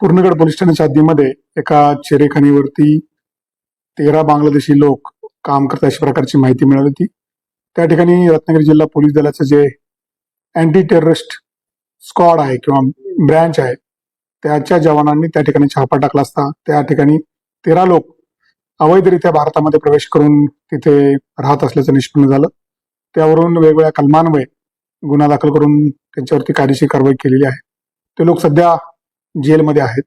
Purnagad police स्टेशनच्या हद्दीमध्ये एका चिरेखानीवरती तेरा बांगलादेशी लोक काम करतात अशा प्रकारची माहिती मिळाली होती. त्या ठिकाणी रत्नागिरी जिल्हा पोलीस दलाचं जे अँटी टेररिस्ट स्क्वॉड आहे किंवा ब्रँच आहे त्याच्या जवानांनी त्या ठिकाणी छापा टाकला असता. त्या ठिकाणी तेरा लोक अवैधरित्या भारतामध्ये प्रवेश करून तिथे राहत असल्याचं निष्पन्न झालं. त्यावरून वेगवेगळ्या कलमान्वये गुन्हा दाखल करून त्यांच्यावरती कायदेशीर कारवाई केलेली आहे. ते लोक सध्या जेलमध्ये आहेत.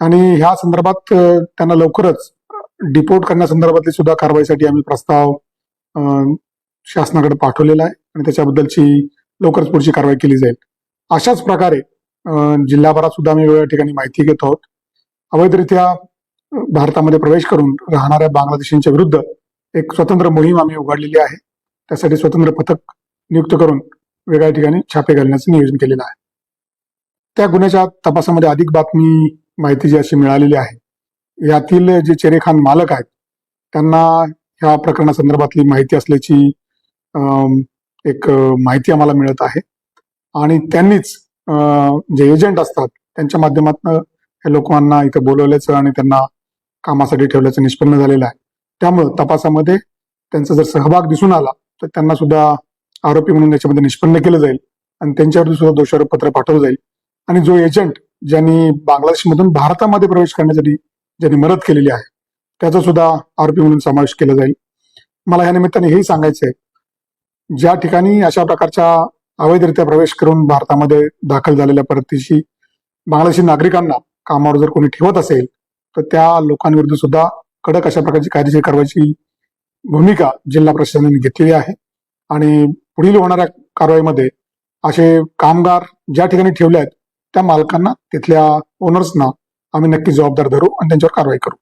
आणि ह्या संदर्भात त्यांना लवकरच डिपोर्ट करण्यासंदर्भातली सुद्धा कारवाईसाठी आम्ही प्रस्ताव शासनाकडे पाठवलेला आहे. आणि त्याच्याबद्दलची लवकरच पुढची कारवाई केली जाईल. अशाच प्रकारे जिल्हाभरात सुद्धा आम्ही वेगवेगळ्या ठिकाणी माहिती घेत आहोत. अवैधरित्या भारतामध्ये प्रवेश करून राहणाऱ्या बांगलादेशींच्या विरुद्ध एक स्वतंत्र मोहीम आम्ही उघडलेली आहे. त्यासाठी स्वतंत्र पथक नियुक्त करून वेगळ्या ठिकाणी छापे घालण्याचं नियोजन केलेलं आहे. त्या गुन्ह्याच्या तपासामध्ये अधिक बातमी माहिती जी अशी मिळालेली आहे यातील जे चेरेखान मालक आहेत त्यांना ह्या प्रकरणासंदर्भातली माहिती असल्याची एक माहिती आम्हाला मिळत आहे. आणि त्यांनीच जे एजंट असतात त्यांच्या माध्यमातून या लोकांना इथं बोलवल्याचं आणि त्यांना कामासाठी ठेवल्याचं निष्पन्न झालेलं आहे. त्यामुळं तपासामध्ये त्यांचा जर सहभाग दिसून आला तर त्यांना सुद्धा आरोपी म्हणून याच्यामध्ये निष्पन्न केलं जाईल. आणि त्यांच्यावरती सुद्धा दोषारोप पत्र पाठवलं जाईल. आणि जो एजंट ज्यांनी बांगलादेशमधून भारतामध्ये प्रवेश करण्यासाठी ज्यांनी मदत केलेली आहे त्याचा सुद्धा आरोपी म्हणून समावेश केला जाईल. मला या निमित्ताने हेही सांगायचं आहे ज्या ठिकाणी अशा प्रकारच्या अवैधरित्या प्रवेश करून भारतामध्ये दाखल झालेल्या परतीशी बांगलादेशी नागरिकांना कामावर जर कोणी ठेवत असेल तर त्या लोकांविरुद्ध सुद्धा कडक अशा प्रकारची कायदेशीर कारवाईची भूमिका जिल्हा प्रशासनाने घेतलेली आहे. आणि पुढील होणाऱ्या कारवाईमध्ये असे कामगार ज्या ठिकाणी ठेवले आहेत त्या मालकांना तिथल्या ओनर्सना आम्ही नक्की जबाबदार धरू आणि त्यांच्यावर कारवाई करू.